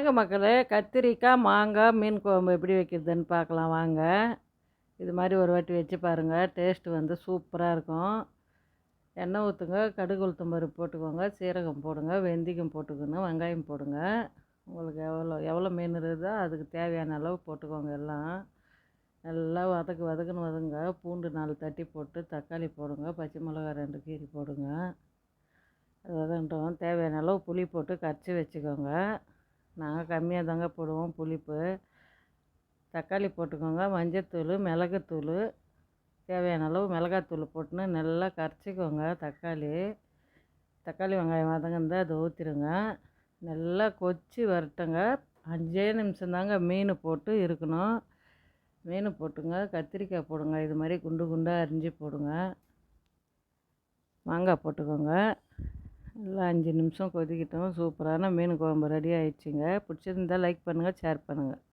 வாங்க மக்களே கத்திரிக்காய் மாங்காய் மீன் குழம்பு எப்படி வைக்கிறதுன்னு பார்க்கலாம். வாங்க. இது மாதிரி ஒரு வாட்டி வச்சு பாருங்கள் டேஸ்ட்டு வந்து சூப்பராக இருக்கும். எண்ணெய் ஊற்றுங்க கடுகு உளுத்தம்பரு போட்டுக்கோங்க சீரகம் போடுங்க வெந்தயம் போட்டுக்கணும் வெங்காயம் போடுங்க. உங்களுக்கு எவ்வளோ எவ்வளோ மீன் இருக்குதோ அதுக்கு தேவையான அளவு போட்டுக்கோங்க எல்லாம். நல்லா வதக்கு வதக்குன்னு வதங்க பூண்டு நாலு தட்டி போட்டு தக்காளி போடுங்க. பச்சை மிளகாய் ரெண்டு கீரி போடுங்க. அது வதங்கட்டும் தேவையான அளவு புளி போட்டு கரைச்சி வச்சுக்கோங்க. நாங்கள் கம்மியாக தாங்க போடுவோம் புளிப்பு. தக்காளி போட்டுக்கோங்க மஞ்சத்தூள் மிளகுத்தூள். தேவையான அளவு மிளகாத்தூள் போட்டுன்னு நல்லா கரைச்சிக்கோங்க தக்காளி. தக்காளி வெங்காயம் வதங்கிருந்தா அதை ஊற்றிடுங்க நல்லா கொச்சி வரட்டுங்க. அஞ்சே நிமிஷம் தாங்க மீன் போட்டு இருக்கணும். மீன் போட்டுங்க. கத்திரிக்காய் போடுங்க. இது மாதிரி குண்டு குண்டாக அரிஞ்சு போடுங்க. மாங்காய் போட்டுக்கோங்க. நல்லா அஞ்சு நிமிஷம் கொதிக்கட்டும். சூப்பரான மீன் குழம்பு ரெடி ஆயிடுச்சுங்க. பிடிச்சிருந்தா லைக் பண்ணுங்கள் ஷேர் பண்ணுங்கள்